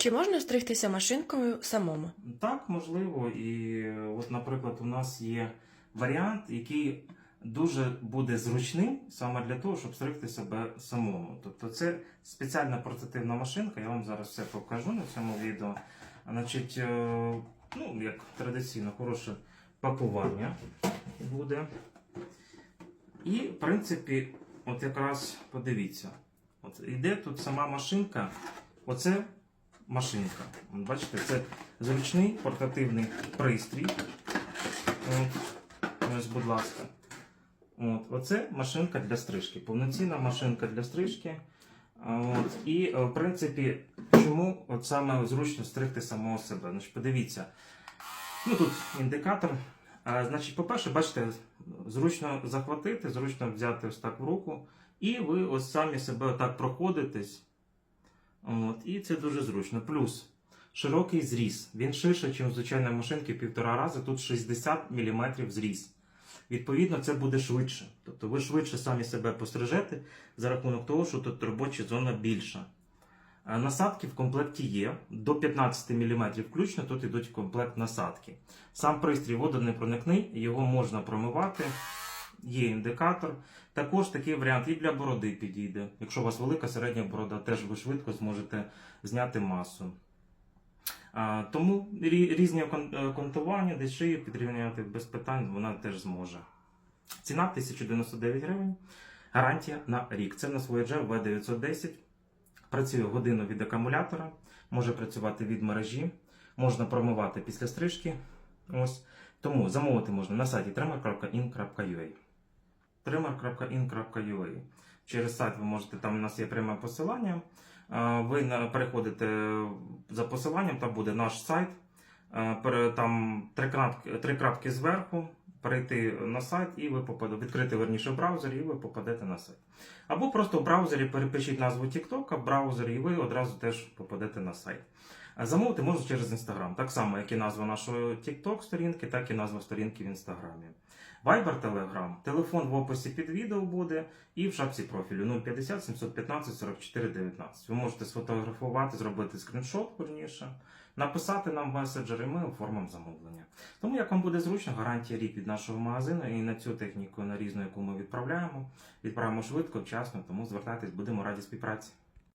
Чи можна стригтися машинкою самому? Так, можливо. І от, наприклад, у нас є варіант, який дуже буде зручним саме для того, щоб стригти себе самому. Тобто це спеціальна портативна машинка, я вам зараз все покажу на цьому відео. Значить, е, ну, як традиційно, хороше пакування буде. І, в принципі, от якраз подивіться, от іде тут сама машинка. Оце машинка. Бачите, це зручний портативний пристрій. Ось, будь ласка. От, оце машинка для стрижки. Повноцінна машинка для стрижки. От, і, е, в принципі, чому от саме зручно стригти самого себе? Значить, подивіться. Ну, тут індикатор. А, значить, по-перше, бачите, зручно захватити, зручно взяти ось так в руку. І ви ось самі себе отак проходитесь. От, і це дуже зручно. Плюс широкий зріз. Він ширше, ніж у звичайної машинки півтора рази. Тут 60 мм зріз. Відповідно, це буде швидше. Тобто ви швидше самі себе пострижете за рахунок того, що тут робоча зона більша. Е, Насадки в комплекті є. До 15 мм включно тут йдуть комплект насадки. Сам пристрій водонепроникний, його можна промивати. Є індикатор. Також такий варіант і для бороди підійде. Якщо у вас велика середня борода, теж ви швидко зможете зняти масу. А, тому рі- різні е, контування, десь шию підрівняти без питань, вона теж зможе. Ціна 1099 гривень. Гарантія на рік. Це в нас Voyager V910. Працює годину від акумулятора, може працювати від мережі, можна промивати після стрижки. Ось. Тому замовити можна на сайті trimmer.in.ua trimmer.in.ua Через сайт ви можете, там у нас є пряме посилання. Ви переходите за посиланням, там буде наш сайт. Там три крапки, три крапки зверху, перейти на сайт і ви попадете, відкрити верніше в браузері, і ви попадете на сайт. Або просто в браузері перепишіть назву TikTok в браузері, і ви одразу теж попадете на сайт. Замовити можна через Instagram, так само, як і назва нашої TikTok сторінки, так і назва сторінки в Інстаграмі. Viber, Telegram, телефон в описі під відео буде і в шапці профілю 050 715 44 19. Ви можете сфотографувати, зробити скріншот верніше, написати нам в меседжер, і ми оформимо замовлення. Тому як вам буде зручно, гарантія рік від нашого магазину і на цю техніку на різну, яку ми відправляємо. Відправимо швидко, вчасно, тому звертайтесь, будемо раді співпраці.